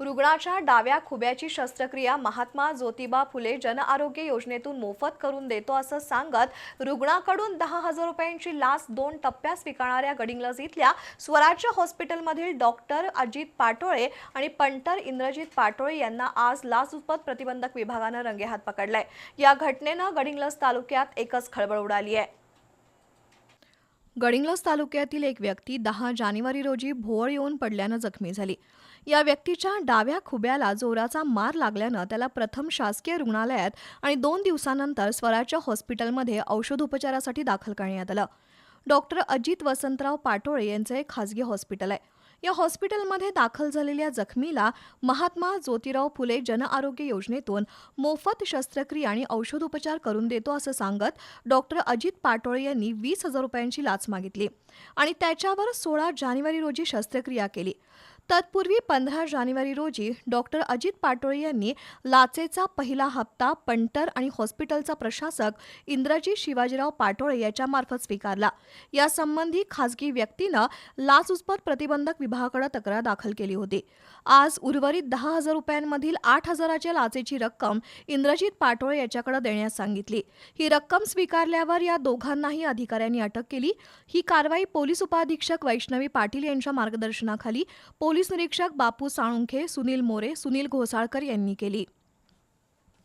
रुग्णाच्या डाव्या खुब्याची शस्त्रक्रिया महात्मा ज्योतिबा फुले जनआरोग्य योजनेतून मोफत करून देतो असं सांगत रुग्णाकडून दहा हजार रुपयांची लाच दोन टप्प्यात स्वीकारणाऱ्या गडिंग्लज इथल्या स्वराज्य हॉस्पिटलमधील डॉक्टर अजित पाटोळे आणि पंटर इंद्रजित पाटोळे यांना आज लाचलुचपत प्रतिबंधक विभागानं रंगेहात पकडलंय. या घटनेनं गडिंग्लज तालुक्यात एकच खळबळ उडाली आहे. गडिंग्लज तालुक्यातील एक व्यक्ती दहा जानेवारी रोजी भोवळ येऊन पडल्यानं जखमी झाली. या व्यक्तीच्या डाव्या खुब्याला जोराचा मार लागल्यानं त्याला प्रथम शासकीय रुग्णालयात आणि दोन दिवसानंतर स्वराज्य हॉस्पिटलमध्ये औषधोपचारासाठी दाखल करण्यात आलं. डॉक्टर अजित वसंतराव पाटोळे यांचं एक खासगी हॉस्पिटल आहे. या हॉस्पिटलमध्ये दाखल झालेल्या जखमीला महात्मा ज्योतिराव फुले जनआरोग्य योजनेतून मोफत शस्त्रक्रिया आणि औषधोपचार करून देतो असं सांगत डॉक्टर अजित पाटोळे यांनी वीस हजार रुपयांची लाच मागितली आणि त्याच्यावर सोळा जानेवारी रोजी शस्त्रक्रिया केली. तत्पूर्वी पंधरा जानेवारी रोजी डॉक्टर अजित पाटोळे यांनी लाचेचा पहिला हप्ता पंटर आणि हॉस्पिटलचा प्रशासक इंद्रजित शिवाजीराव पाटोळे याच्यामार्फत स्वीकारला. यासंबंधी खासगी व्यक्तीनं लाचलुचपत प्रतिबंधक विभागाकडे तक्रार दाखल केली होती. आज उर्वरित दहा हजार रुपयांमधील आठ हजाराच्या लाचेची रक्कम इंद्रजित पाटोळे याच्याकडे देण्यास सांगितली. ही रक्कम स्वीकारल्यावर या दोघांनाही अधिकाऱ्यांनी अटक केली. ही कारवाई पोलीस उपाधीक्षक वैष्णवी पाटील यांच्या मार्गदर्शनाखाली पोलीस निरीक्षक बापू साळुंखे सुनील मोरे सुनील घोसाळकर यांनी केली.